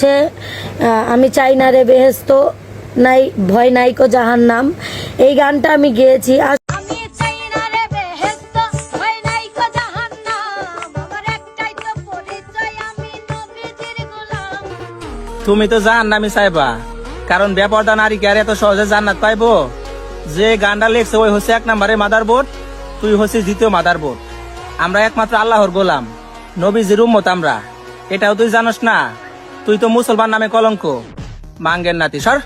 হচ্ছে আমি চাই না রে বেহেস্ত নাই ভয় নাইকো জাহান নাম এই গানটা আমি গেয়েছি আর আমি চাই না রে বেহেস্ত নাই কো জাহান্নাম। আমার একটাই তো পরিচয় আমি নবীজির তুমি তো জান নামি সাইবা কারণ বেপরদা নারী কে আর এত সহজে জান্নাত পাইবো? যে গানটা লেখছে ওই হচ্ছে এক নম্বরে মাদার বোর্ড তুই হচ্ছে দ্বিতীয় মাদার বোর্ড আমরা একমাত্র আল্লাহর গোলাম নবীজির উম্মত আমরা। এটাও তুই জানোস না? তুই তো মুসলমান নামে কলঙ্ক। মাঙ্গের নাতি সর।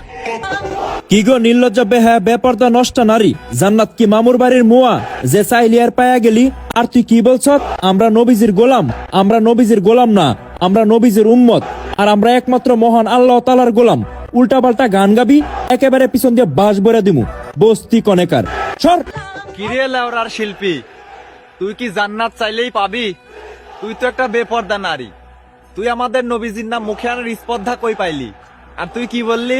কি গো নির্লজ্জ বেহা বেপর্দা নষ্ট নারী? জান্নাত কি মামুর বাড়ির মুয়া? যে চাইলি আর পায়া গেলি আর তুই কি বলছ? আমরা নবীজির গোলাম আমরা নবীজির গোলাম না আমরা নবীজির উম্মত আর আমরা একমাত্র মহান আল্লাহ তালার গোলাম। উল্টা পাল্টা গান গাবি একেবারে পিছন দিয়ে বাস বরে দিমু। বস্তি কনেকার। সর। কিরে লেওরার শিল্পী তুই কি জান্নাত চাইলেই পাবি? তুই তো একটা বেপর্দা নারী। তুই আমাদের নবীজির নাম মুখে আনার স্পর্ধা কই পাইলি? আর তুই কি বললি?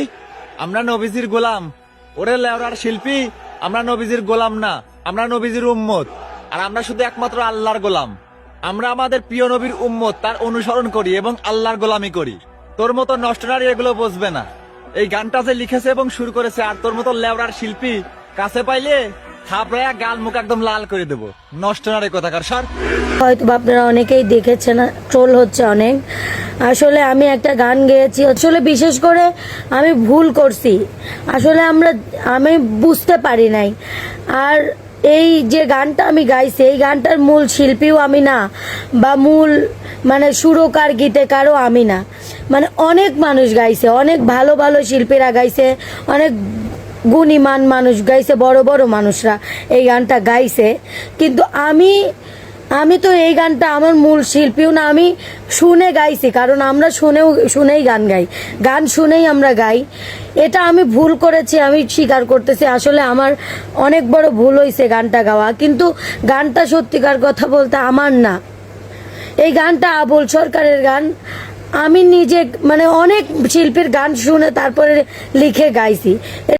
আমরা নবীজির গোলাম। ওরে লেওরার শিল্পী, আমরা নবীজির গোলাম না, আমরা নবীজির উম্মত। আর আমরা শুধু একমাত্র আল্লাহর গোলাম। আমরা আমাদের প্রিয় নবীর উম্মত, তার অনুসরণ করি এবং আল্লাহর গোলামি করি। তোর মতো নষ্ট নারী এগুলো বসবে না। এই গানটা যে লিখেছে এবং শুরু করেছে, আর তোর মতো লেওরার শিল্পী কাছে পাইলে থাপড়ায়া গাল মুখ একদম লাল করে দেবো। নষ্ট নারী কোথাকার, সর। হয়তো আপনারা অনেকেই দেখেছেন, ট্রোল হচ্ছে অনেক। আসলে আমি একটা গান গেয়েছি, আসলে বিশেষ করে আমি ভুল করছি। আসলে আমরা, আমি বুঝতে পারি নাই। আর এই যে গানটা আমি গাইছি, এই গানটার মূল শিল্পীও আমি না, বা মূল মানে সুরকার, গীতিকারও আমি না। মানে অনেক মানুষ গাইছে, অনেক ভালো ভালো শিল্পীরা গাইছে, অনেক গুণীমান মানুষ গাইছে, বড় বড় মানুষরা এই গানটা গাইছে। কিন্তু আমি আমি তো এই গানটা আমার মূল শিল্পীও না, আমি শুনে গাইছি, কারণ আমরা শুনেও, শুনেই গান গাই। গান শুনেই আমরা গাই। এটা আমি ভুল করেছি, আমি স্বীকার করতেছি, আসলে আমার অনেক বড় ভুল হয়েছে গানটা গাওয়া। কিন্তু গানটা সত্যিকার কথা বলতে আমার না। এই গানটা আবুল সরকারের গান। আমি নিজে মানে অনেক শিল্পীর গান শুনে তারপরে লিখে গাইছি।